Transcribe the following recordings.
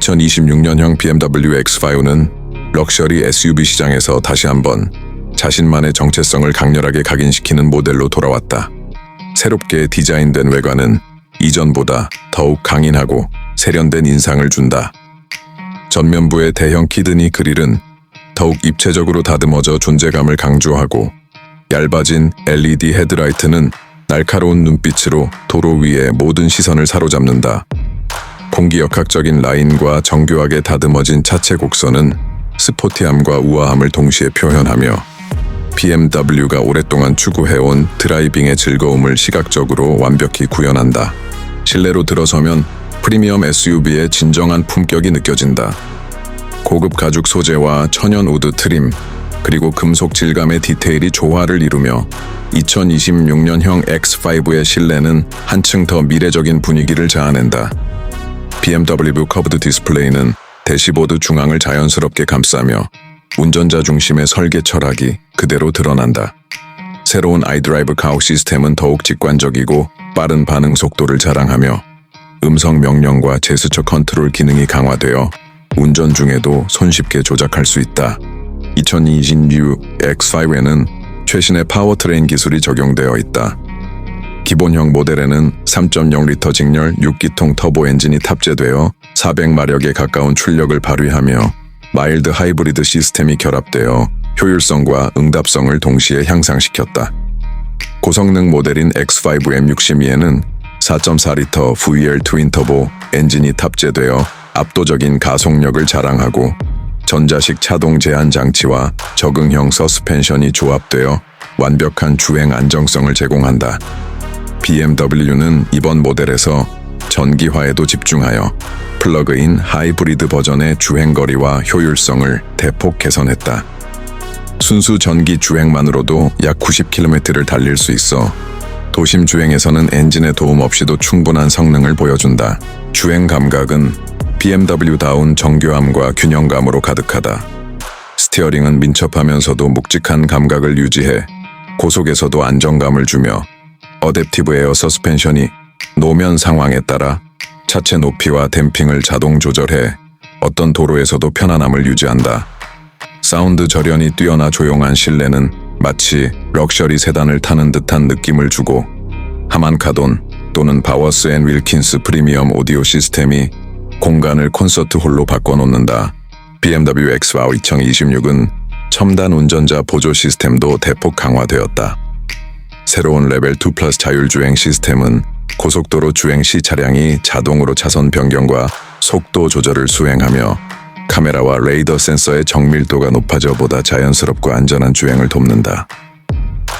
2026년형 BMW X5는 럭셔리 SUV 시장에서 다시 한번 자신만의 정체성을 강렬하게 각인시키는 모델로 돌아왔다. 새롭게 디자인된 외관은 이전보다 더욱 강인하고 세련된 인상을 준다. 전면부의 대형 키드니 그릴은 더욱 입체적으로 다듬어져 존재감을 강조하고 얇아진 LED 헤드라이트는 날카로운 눈빛으로 도로 위의 모든 시선을 사로잡는다. 공기역학적인 라인과 정교하게 다듬어진 차체 곡선은 스포티함과 우아함을 동시에 표현하며 BMW가 오랫동안 추구해온 드라이빙의 즐거움을 시각적으로 완벽히 구현한다. 실내로 들어서면 프리미엄 SUV의 진정한 품격이 느껴진다. 고급 가죽 소재와 천연 우드 트림, 그리고 금속 질감의 디테일이 조화를 이루며 2026년형 X5의 실내는 한층 더 미래적인 분위기를 자아낸다. BMW 커브드 디스플레이는 대시보드 중앙을 자연스럽게 감싸며 운전자 중심의 설계 철학이 그대로 드러난다. 새로운 iDrive 카우 시스템은 더욱 직관적이고 빠른 반응 속도를 자랑하며 음성 명령과 제스처 컨트롤 기능이 강화되어 운전 중에도 손쉽게 조작할 수 있다. 2026 X5에는 최신의 파워트레인 기술이 적용되어 있다. 기본형 모델에는 3.0리터 직렬 6기통 터보 엔진이 탑재되어 400마력에 가까운 출력을 발휘하며 마일드 하이브리드 시스템이 결합되어 효율성과 응답성을 동시에 향상시켰다. 고성능 모델인 X5 M62에는 4.4리터 VL 트윈 터보 엔진이 탑재되어 압도적인 가속력을 자랑하고 전자식 차동 제한 장치와 적응형 서스펜션이 조합되어 완벽한 주행 안정성을 제공한다. BMW는 이번 모델에서 전기화에도 집중하여 플러그인 하이브리드 버전의 주행거리와 효율성을 대폭 개선했다. 순수 전기 주행만으로도 약 90km를 달릴 수 있어 도심 주행에서는 엔진의 도움 없이도 충분한 성능을 보여준다. 주행 감각은 BMW다운 정교함과 균형감으로 가득하다. 스티어링은 민첩하면서도 묵직한 감각을 유지해 고속에서도 안정감을 주며 어댑티브 에어 서스펜션이 노면 상황에 따라 차체 높이와 댐핑을 자동 조절해 어떤 도로에서도 편안함을 유지한다. 사운드 절연이 뛰어나 조용한 실내는 마치 럭셔리 세단을 타는 듯한 느낌을 주고 하만카돈 또는 바워스 앤 윌킨스 프리미엄 오디오 시스템이 공간을 콘서트 홀로 바꿔놓는다. BMW X5 2026은 첨단 운전자 보조 시스템도 대폭 강화되었다. 새로운 레벨 2 플러스 자율주행 시스템은 고속도로 주행 시 차량이 자동으로 차선 변경과 속도 조절을 수행하며 카메라와 레이더 센서의 정밀도가 높아져 보다 자연스럽고 안전한 주행을 돕는다.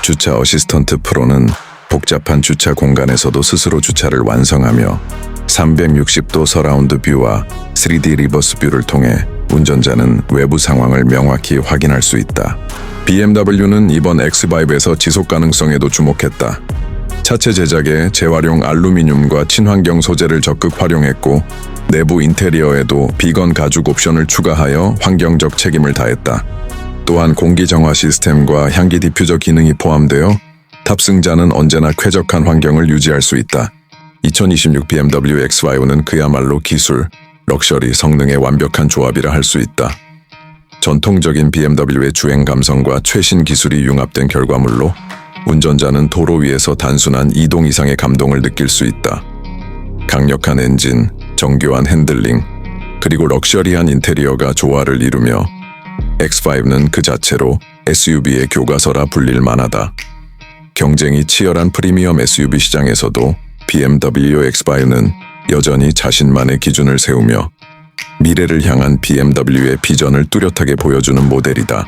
주차 어시스턴트 프로는 복잡한 주차 공간에서도 스스로 주차를 완성하며 360도 서라운드 뷰와 3D 리버스 뷰를 통해 운전자는 외부 상황을 명확히 확인할 수 있다. BMW는 이번 X5에서 지속 가능성에도 주목했다. 차체 제작에 재활용 알루미늄과 친환경 소재를 적극 활용했고 내부 인테리어에도 비건 가죽 옵션을 추가하여 환경적 책임을 다했다. 또한 공기 정화 시스템과 향기 디퓨저 기능이 포함되어 탑승자는 언제나 쾌적한 환경을 유지할 수 있다. 2026 BMW X5는 그야말로 기술, 럭셔리, 성능의 완벽한 조합이라 할 수 있다. 전통적인 BMW의 주행 감성과 최신 기술이 융합된 결과물로 운전자는 도로 위에서 단순한 이동 이상의 감동을 느낄 수 있다. 강력한 엔진, 정교한 핸들링, 그리고 럭셔리한 인테리어가 조화를 이루며 X5는 그 자체로 SUV의 교과서라 불릴 만하다. 경쟁이 치열한 프리미엄 SUV 시장에서도 BMW X5는 여전히 자신만의 기준을 세우며 미래를 향한 BMW의 비전을 뚜렷하게 보여주는 모델이다.